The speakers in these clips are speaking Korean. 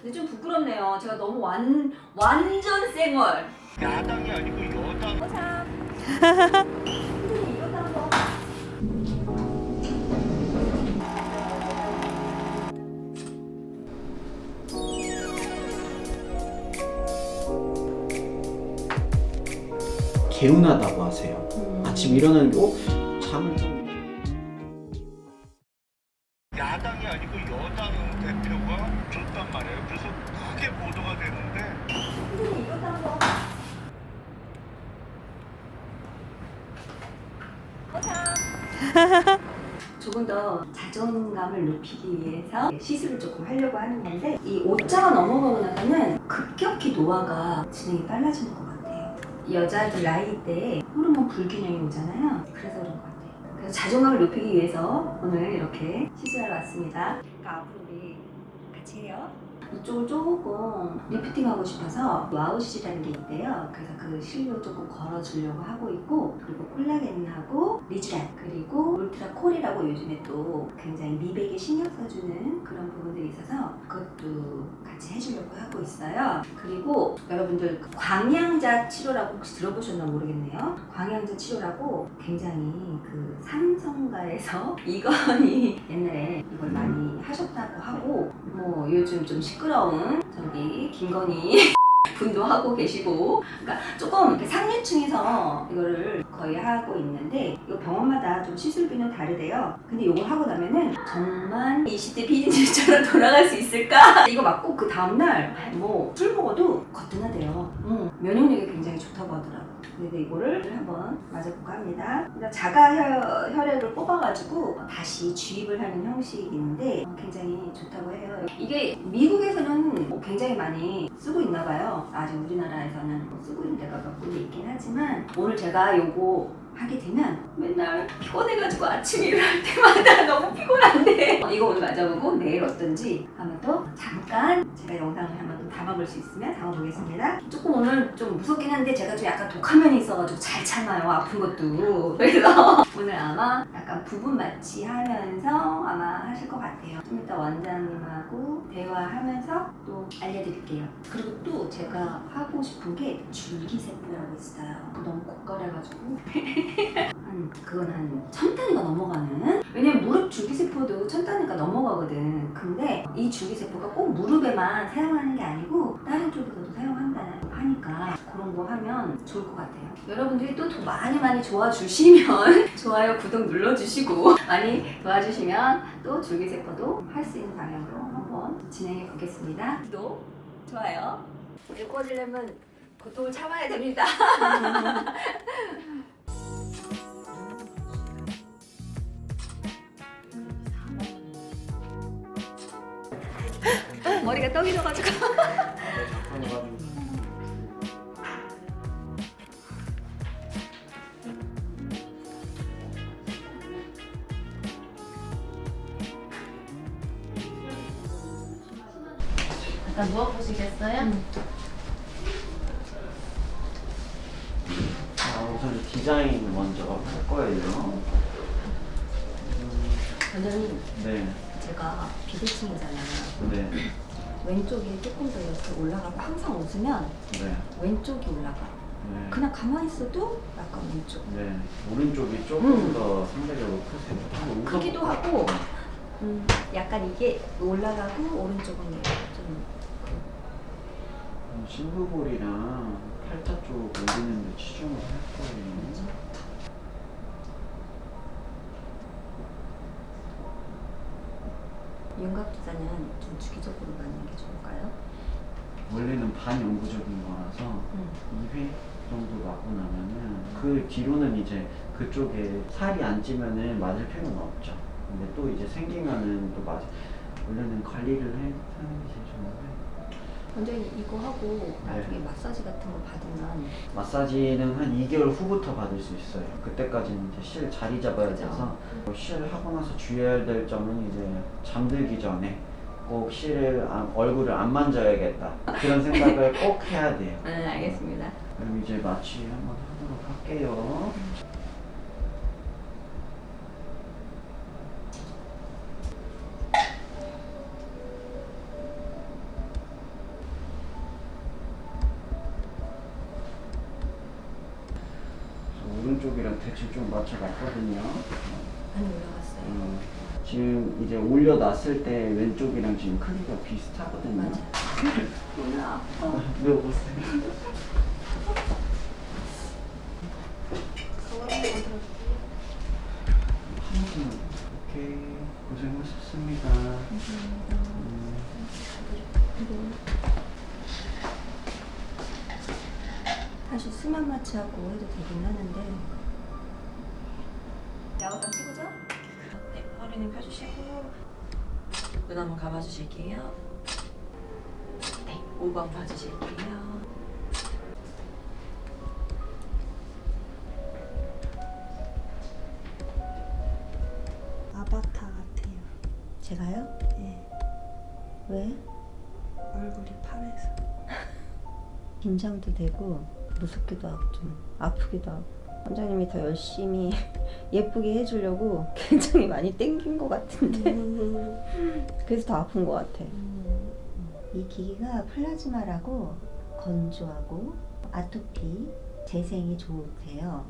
근데 좀 부끄럽네요. 제가 너무 완 완전 쌩얼. 야당이 아니고 여당. 한번. 개운하다고 하세요. 음. 아침 일어나는 게 어? 크게 보도가 됐는데. 조금 더 자존감을 높이기 위해서 시술을 조금 하려고 하는 건데 이 5자가 넘어가고 나서는 급격히 노화가 진행이 빨라지는 것 같아요. 여자들 나이 때 호르몬 불균형이 오잖아요. 그래서 그런 것 같아요. 그래서 자존감을 높이기 위해서 오늘 이렇게 시술하러 왔습니다. 그러니까 앞으로 우리 같이 해요. 이쪽을 조금 리프팅하고 싶어서 와우시라는 게 있대요. 그래서 그 실로 조금 걸어주려고 하고 있고 그리고 콜라겐하고 리쥬란 그리고 울트라 콜이라고 요즘에 또 굉장히 미백에 신경 써주는 그런 부분들이 있어서 그것도 같이 해주려고 하고 있어요. 그리고 여러분들 그 광양자 치료라고 혹시 들어보셨나 모르겠네요. 광양자 치료라고 굉장히 그 삼성가에서 이건이 옛날에 이걸 많이 하셨다고 하고 뭐 요즘 좀 시끄러운 저기 김건희 분도 하고 계시고 그러니까 조금 상류층에서 이거를 거의 하고 있는데 이 병원마다 좀 시술비는 다르대요. 근데 이걸 하고 나면은 정말 20대 비즈니스처럼 돌아갈 수 있을까? 이거 맞고 그 다음날 뭐 술 먹어도 거뜬하대요. 음, 면역력이 굉장히 좋다고 하더라고. 근데 이거를 한번 맞아볼까 합니다. 일단 자가 혈, 혈액을 뽑아가지고 다시 주입을 하는 형식인데 어, 굉장히. 이게 미국에서는 뭐 굉장히 많이 쓰고 있나 봐요. 아직 우리나라에서는 뭐 쓰고 있는 데가 몇 군데 있긴 하지만 오늘 제가 요거 하게 되면 맨날 피곤해가지고 아침에 일어날 때마다 너무 피곤한데 어, 이거 오늘 맞아보고 내일 어떤지 한번 또 잠깐 제가 영상을 한번 또 담아볼 수 있으면 담아보겠습니다. 조금 오늘 좀 무섭긴 한데 제가 좀 약간 독한 면이 있어가지고 잘 참아요 아픈 것도 그래서 오늘 아마 약간 부분 마취 하면서 아마 하실 것 같아요. 좀 이따 원장님하고 대화하면서 또 알려드릴게요. 그리고 또 제가 하고 싶은 게 줄기세포라고 있어요. 너무 고가래가지고 한 그건 한 천 단위가 넘어가는 왜냐면 무릎 줄기세포도 천 단위가 넘어가거든 근데 이 줄기세포가 꼭 무릎에만 사용하는 게 아니 고 다른 쪽에서도 사용한다 하니까 그런 거 하면 좋을 것 같아요. 여러분들이 또더 많이 많이 도와주시면 좋아요 구독 눌러주시고 많이 도와주시면 또 줄기세포도 할 수 있는 방향으로 한번 진행해 보겠습니다. 구독 좋아요. 꺼지려면 고통을 참아야 됩니다 머리가 떡이 져가지고. 잠깐 누워 보시겠어요? 아, 우선 디자인 먼저 할 거예요. 원장님 네, 제가 비대칭이잖아요. 네, 왼쪽이 조금 더 이렇게 올라가고 항상 웃으면 네, 왼쪽이 올라가 네. 그냥 가만히 있어도 약간 왼쪽 네, 오른쪽이 조금 음. 더 상대적으로 크세요. 한번 크기도? 하고 음, 약간 이게 올라가고 오른쪽은 좀 음, 심부볼이랑 팔자 쪽 올리는데 치중을 할 거예요. 윤곽 기자는 좀 주기적으로 맞는 게 좋을까요? 원래는 반영구적인 거라서 음. 2회 정도 맞고 나면은 그 뒤로는 이제 그쪽에 살이 안 찌면은 맞을 필요는 없죠. 근데 또 이제 생기면은 또 맞. 원래는 관리를 해, 하는 게 제일 좋은데 원장님 이거 하고 나중에 네. 마사지 같은 거 받으면 마사지는 한 2개월 후부터 받을 수 있어요. 그때까지는 이제 실 자리 잡아야 그죠. 돼서 뭐실 하고 나서 주의해야 될 점은 이제 잠들기 전에 꼭 실을 안- 얼굴을 안 만져야겠다 그런 생각을 꼭 해야 돼요. 네 알겠습니다 그럼 이제 마취 한번 하도록 할게요. 좀 맞춰놨거든요. 많이 올라갔어요. 음, 지금 이제 올려놨을 때 왼쪽이랑 지금 크기가 비슷하거든요. 맞아. 네, 오세요. 오케이 고생하셨습니다. 음, 사실 수면 마취하고 해도 되긴 하는데 네, 허리는 펴주시고 눈 한번 감아주실게요. 네, 5번 봐주실게요. 아바타 같아요. 제가요? 네 왜? 얼굴이 파래서. 긴장도 되고 무섭기도 하고 좀 아프기도 하고 원장님이 더 열심히 예쁘게 해주려고 굉장히 많이 땡긴 것 같은데. 그래서 더 아픈 것 같아. 이 기기가 플라즈마라고 건조하고 아토피 재생이 좋대요.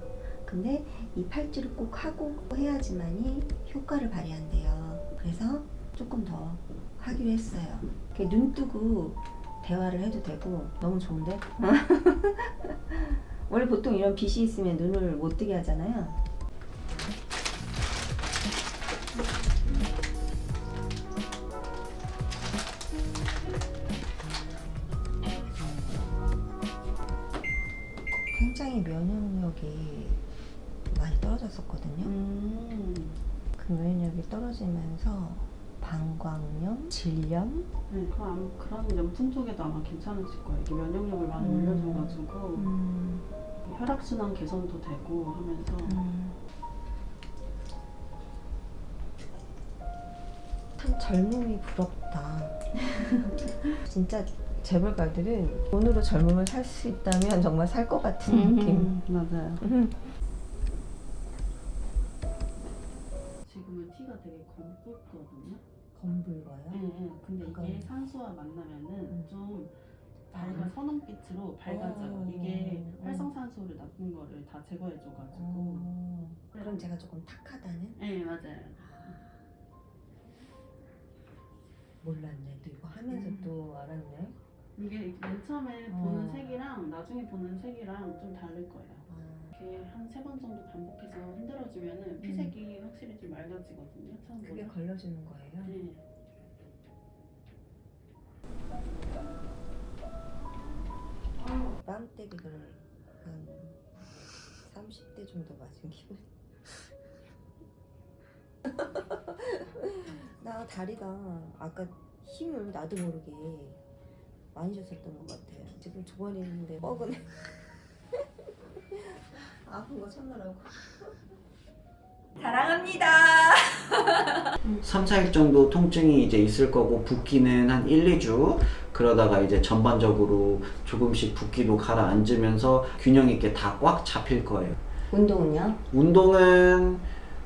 근데 이 팔찌를 꼭 하고 해야지만이 효과를 발휘한대요. 그래서 조금 더 하기로 했어요. 눈 뜨고 대화를 해도 되고 너무 좋은데? 원래 보통 이런 빛이 있으면 눈을 못 뜨게 하잖아요. 굉장히 면역력이 많이 떨어졌었거든요. 그 면역력이 떨어지면서 방광염, 질염, 네, 그럼 그런 염증 쪽에도 아마 괜찮으실 거예요. 이게 면역력을 많이 음. 올려줘가지고 음, 혈액순환 개선도 되고 하면서 음. 참 젊음이 부럽다. 진짜 재벌가들은 돈으로 젊음을 살 수 있다면 정말 살 것 같은 느낌. 맞아요. 음. 지금은 티가 되게 검붉거든요. 검붉어요. 네, 네. 근데 이게 그건- 산소와 만나면은 음. 좀 밝은 음. 선홍빛으로 밝아져요. 어. 이게 음. 활성산소를 낳는 거를 다 제거해줘가지고. 어, 그럼 제가 조금 탁하다는? 네, 맞아요. 몰랐네. 또 이거 하면서 음. 또 알았네. 이게 맨 처음에 어. 보는 색이랑 나중에 보는 색이랑 좀 다를 거예요. 아, 이렇게 한 세 번 정도 반복해서 흔들어주면은 피색이 확실히 좀 맑아지거든요. 처음보다. 그게 걸려주는 거예요? 네. 뺨때기를 한 30대 정도 맞은 기분. 나 다리가 아까 힘을 나도 모르게 많이 줬었던 것 같아요. 지금 두 번 했는데 뻐근해. 아픈 거 참느라고. 사랑합니다. 3, 4일 정도 통증이 이제 있을 거고 붓기는 한 1, 2주 그러다가 이제 전반적으로 조금씩 붓기도 가라앉으면서 균형 있게 다 꽉 잡힐 거예요. 운동은요? 운동은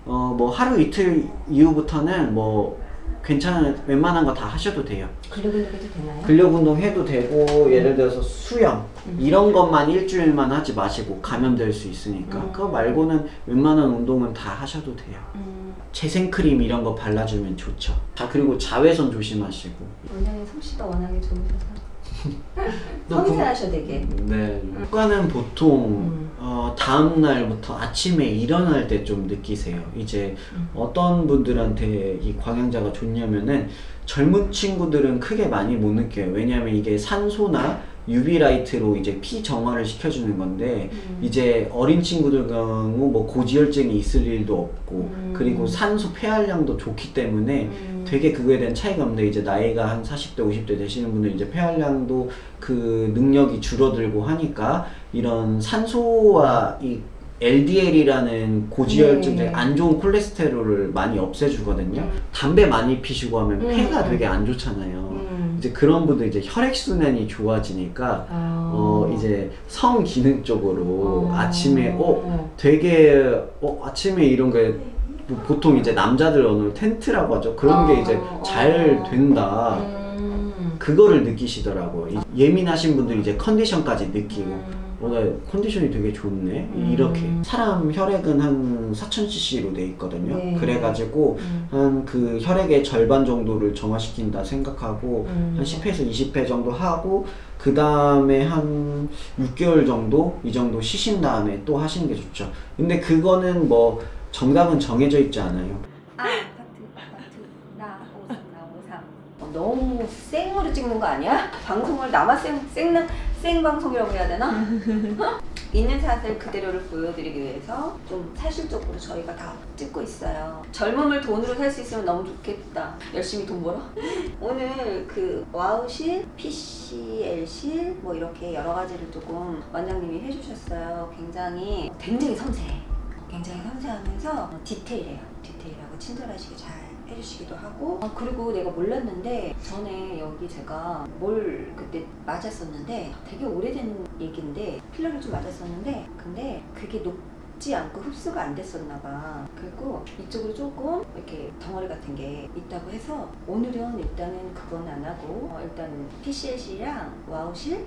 어 뭐 하루 이틀 이후부터는 뭐 괜찮은 웬만한 거 다 하셔도 돼요. 근력 운동 해도 되나요? 근력 운동 해도 되고 예를 들어서 수영 음. 이런 것만 일주일만 하지 마시고 감염될 수 있으니까 음. 그거 말고는 웬만한 운동은 다 하셔도 돼요. 음, 재생크림 이런 거 발라주면 좋죠. 자 그리고 자외선 조심하시고. 원장님 솜씨가 워낙에 좋으셔서 섬세하셔 되게. 네. 효과는 보통 음. 어, 다음 날부터 아침에 일어날 때 좀 느끼세요. 이제 음. 어떤 분들한테 이 광양자가 좋냐면은 젊은 친구들은 크게 많이 못 느껴요. 왜냐하면 이게 산소나 UV 라이트로 이제 피 정화를 시켜주는 건데 음. 이제 어린 친구들 경우 뭐 고지혈증이 있을 일도 없고 음. 그리고 산소 폐활량도 좋기 때문에 음. 되게 그거에 대한 차이가 없는데 이제 나이가 한 40대 50대 되시는 분들 이제 폐활량도 그 능력이 줄어들고 하니까 이런 산소와 이 LDL이라는 고지혈증 네. 안 좋은 콜레스테롤을 많이 없애주거든요. 음. 담배 많이 피시고 하면 음. 폐가 되게 안 좋잖아요. 음. 이제 그런 분들 이제 혈액 순환이 좋아지니까 아. 어 이제 성 기능 쪽으로 어. 아침에 어 되게 어 아침에 이런 게뭐 보통 이제 남자들 오늘 텐트라고 하죠. 그런 게 어, 이제 어. 잘 된다. 음. 그거를 느끼시더라고요. 이- 예민하신 분들이 이제 컨디션까지 느끼고 나 컨디션이 되게 좋네. 음. 이렇게. 사람 혈액은 한 4000cc로 돼 있거든요. 네. 그래가지고 음. 한그 혈액의 절반 정도를 정화시킨다 생각하고 음. 한 10회에서 20회 정도 하고 그 다음에 한 6개월 정도 이 정도 쉬신 다음에 또 하시는 게 좋죠. 근데 그거는 뭐 정답은 정해져 있지 않아요. 아, 아파트, 아파트, 나 오삼, 나 오삼. 어, 너무 생으로 찍는 거 아니야? 방송을 나만 생, 생, 생방송이라고 해야 되나? 있는 사실 그대로를 보여드리기 위해서 좀 사실적으로 저희가 다 찍고 있어요. 젊음을 돈으로 살 수 있으면 너무 좋겠다. 열심히 돈 벌어. 오늘 그 와우실, PCL실 뭐 이렇게 여러 가지를 조금 원장님이 해주셨어요. 굉장히 굉장히 섬세해. 굉장히 섬세하면서 디테일해요. 디테일하고 친절하시게 잘 해주시기도 하고. 아, 그리고 내가 몰랐는데 전에 여기 제가 뭘 그때 맞았었는데 되게 오래된 얘기인데 필러를 좀 맞았었는데 근데 그게 녹 지 않고 흡수가 안 됐었나 봐. 그리고 이쪽으로 조금 이렇게 덩어리 같은 게 있다고 해서 오늘은 일단은 그건 안 하고 어, 일단 PCLC랑 와우실 을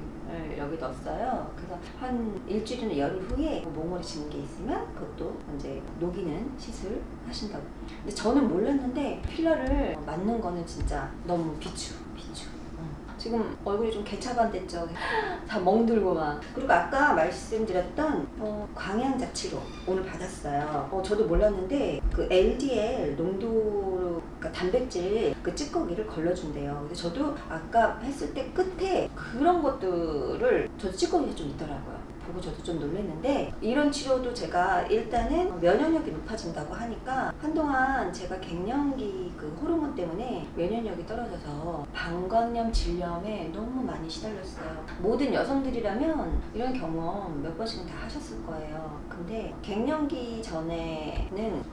여기 넣었어요. 그래서 한 일주일이나 열흘 후에 뭐 몽골이 지는 게 있으면 그것도 이제 녹이는 시술 하신다고. 근데 저는 몰랐는데 필러를 맞는 거는 진짜 너무 비추, 비추. 어. 지금 얼굴이 좀 개차반됐죠. 다 멍들고 막. 그리고 아까 말씀드렸던 어, 광양자 치료 오늘 받았어요. 어, 저도 몰랐는데 그 LDL 농도 그러니까 단백질 그 찌꺼기를 걸러준대요. 근데 저도 아까 했을 때 끝에 그런 것들을 저도 찌꺼기가 좀 있더라고요. 보고 저도 좀 놀랐는데 이런 치료도 제가 일단은 면역력이 높아진다고 하니까 한동안 제가 갱년기 그 호르몬 때문에 면역력이 떨어져서 방광염 질염에 너무 많이 시달렸어요. 모든 여성들이라면 이런 경험 몇 번씩은 다 하셨을 거예요. 근데 갱년기 전에는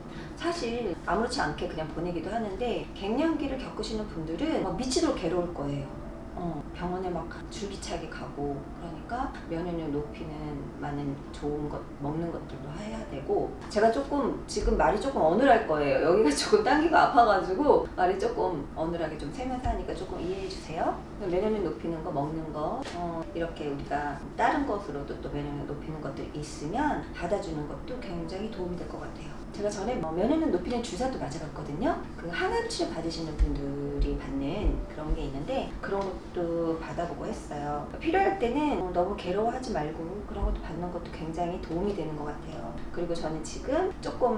사실 아무렇지 않게 그냥 보내기도 하는데 갱년기를 겪으시는 분들은 막 미치도록 괴로울 거예요. 어, 병원에 막 줄기차게 가고 그러니까 면역력 높이는 많은 좋은 것 먹는 것들도 해야 되고 제가 조금 지금 말이 조금 어눌할 거예요. 여기가 조금 당기가 아파가지고 말이 조금 어눌하게 좀 세면서 하니까 조금 이해해 주세요. 면역력 높이는 거 먹는 거 어, 이렇게 우리가 다른 것으로도 또 면역력 높이는 것들이 있으면 받아주는 것도 굉장히 도움이 될 것 같아요 제가 전에 뭐 면역력 높이는 주사도 맞아봤거든요. 그 항암 치료 받으시는 분들이 받는 그런 게 있는데 그런 것도 받아보고 했어요. 필요할 때는 어, 너무 괴로워하지 말고 그런 것도 받는 것도 굉장히 도움이 되는 것 같아요. 그리고 저는 지금 조금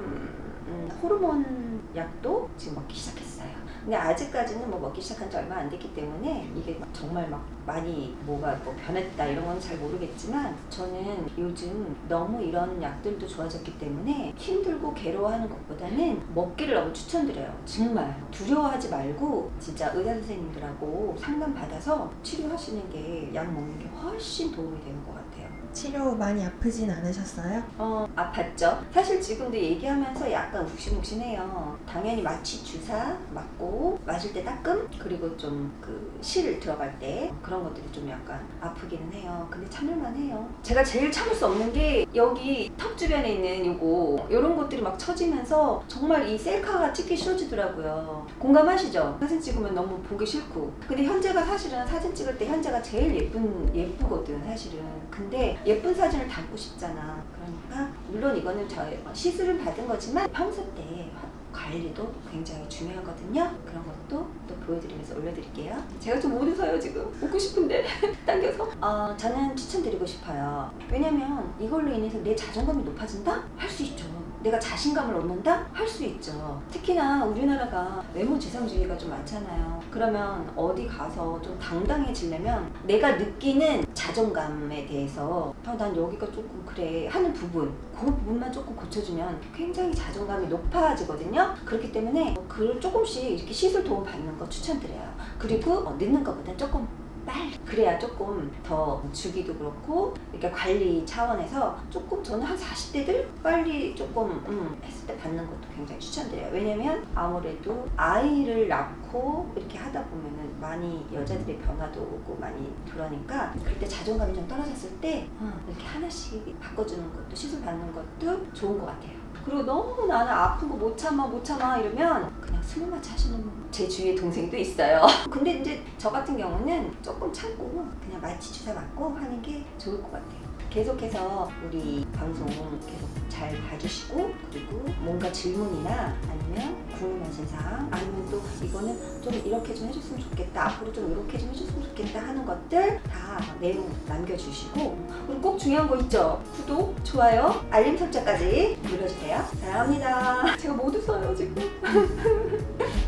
음, 호르몬 약도 지금 먹기 시작했어요. 근데 아직까지는 뭐 먹기 시작한 지 얼마 안 됐기 때문에 이게 막 정말 막 많이 뭐가 뭐 변했다 이런 건 잘 모르겠지만 저는 요즘 너무 이런 약들도 좋아졌기 때문에 힘들고 괴로워하는 것보다는 먹기를 너무 추천드려요. 정말 두려워하지 말고 진짜 의사 선생님들하고 상담 받아서 치료하시는 게 약 먹는 게 훨씬 도움이 되는 것 같아요. 치료 많이 아프진 않으셨어요? 어, 아팠죠. 사실 지금도 얘기하면서 약간 욱신욱신해요. 당연히 마취 주사 맞고 맞을 때 따끔 그리고 좀 그실 들어갈 때 그런 것들이 좀 약간 아프기는 해요. 근데 참을만 해요. 제가 제일 참을 수 없는 게 여기 턱 주변에 있는 요거 요런 것들이 막 처지면서 정말 이 셀카가 찍기 싫어지더라고요. 공감하시죠? 사진 찍으면 너무 보기 싫고. 근데 현재가 사실은 사진 찍을 때 현재가 제일 예쁜 예쁘거든 사실은. 근데 예쁜 사진을 담고 싶잖아. 그러니까 물론 이거는 저희 시술을 받은 거지만 평소 때 관리도 굉장히 중요하거든요. 그런 것도 또 보여드리면서 올려드릴게요. 제가 좀못 웃어요 지금. 웃고 싶은데 당겨서. 어, 저는 추천드리고 싶어요. 왜냐면 이걸로 인해서 내 자존감이 높아진다? 할 수 있죠. 내가 자신감을 얻는다? 할 수 있죠. 특히나 우리나라가 외모 지상주의가 좀 많잖아요. 그러면 어디 가서 좀 당당해지려면 내가 느끼는 자존감에 대해서 아, 난 여기가 조금 그래 하는 부분 그 부분만 조금 고쳐주면 굉장히 자존감이 높아지거든요. 그렇기 때문에 그걸 조금씩 이렇게 시술 도움 받는 거 추천드려요. 그리고 어, 늦는 것보다 조금 빨리 그래야 조금 더 주기도 그렇고 이렇게 관리 차원에서 조금 저는 한 40대들 빨리 조금 음, 했을 때 받는 것도 굉장히 추천드려요. 왜냐면 아무래도 아이를 낳고 이렇게 하다 보면은 많이 여자들의 변화도 오고 많이 그러니까 그때 자존감이 좀 떨어졌을 때 어, 이렇게 하나씩 바꿔주는 것도 시술 받는 것도 좋은 것 같아요. 그리고 너무 나는 아픈 거 못 참아 못 참아 이러면 그냥 스물마취 하시는 분 제 주위에 동생도 있어요. 근데 이제 저 같은 경우는 조금 참고 그냥 마취 주사 맞고 하는 게 좋을 것 같아요. 계속해서 우리 방송 계속 잘 봐주시고 그리고 뭔가 질문이나 아니면 궁금하신 사항 아니면 또 이거는 좀 이렇게 좀 해줬으면 좋겠다 앞으로 좀 이렇게 좀 해줬으면 좋겠다 하는 것들 다 내용 남겨주시고 그리고 꼭 중요한 거 있죠? 구독 좋아요 알림 설정까지 눌러주세요. 사랑합니다. 제가 못 웃어요 지금